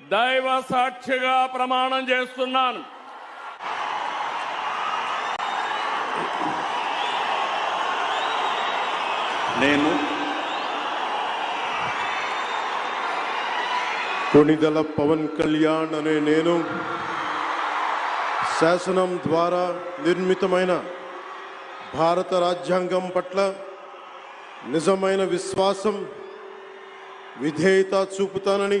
దైవ సాక్షిగా ప్రమాణం చేస్తున్నాను. నేను కొణిదల పవన్ కళ్యాణ్ అనే నేను శాసనం ద్వారా నిర్మితమైన భారత రాజ్యాంగం పట్ల నిజమైన విశ్వాసం విధేయత చూపుతానని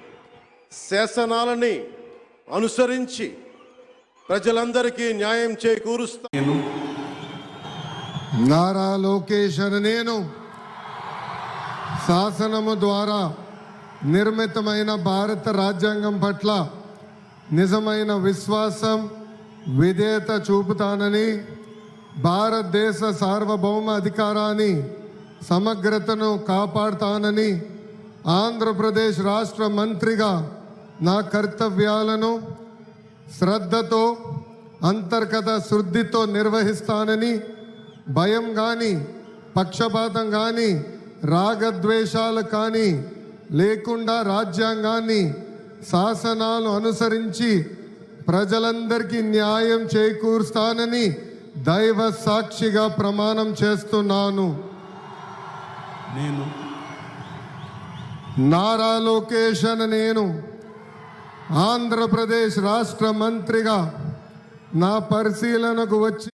శాసనాలని అనుసరించి ప్రజలందరికీ న్యాయం చేకూరుస్తా నేను నారా లోకేష్ అని నేను శాసనము ద్వారా నిర్మితమైన భారత రాజ్యాంగం పట్ల నిజమైన విశ్వాసం విధేయత చూపుతానని భారతదేశ సార్వభౌమ అధికారాన్ని సమగ్రతను కాపాడుతానని ఆంధ్రప్రదేశ్ రాష్ట్ర మంత్రిగా నా కర్తవ్యాలను శ్రద్ధతో అంతర్గత శుద్ధితో నిర్వహిస్తానని భయం కానీ పక్షపాతం కానీ రాగద్వేషాలు కానీ లేకుండా రాజ్యాంగాన్ని శాసనాలు అనుసరించి ప్రజలందరికీ న్యాయం చేకూరుస్తానని దైవ సాక్షిగా ప్రమాణం చేస్తున్నాను. నేను నారా లోకేష్ అని నేను ఆంధ్రప్రదేశ్ రాష్ట్ర మంత్రిగా నా పరిశీలనకు వచ్చి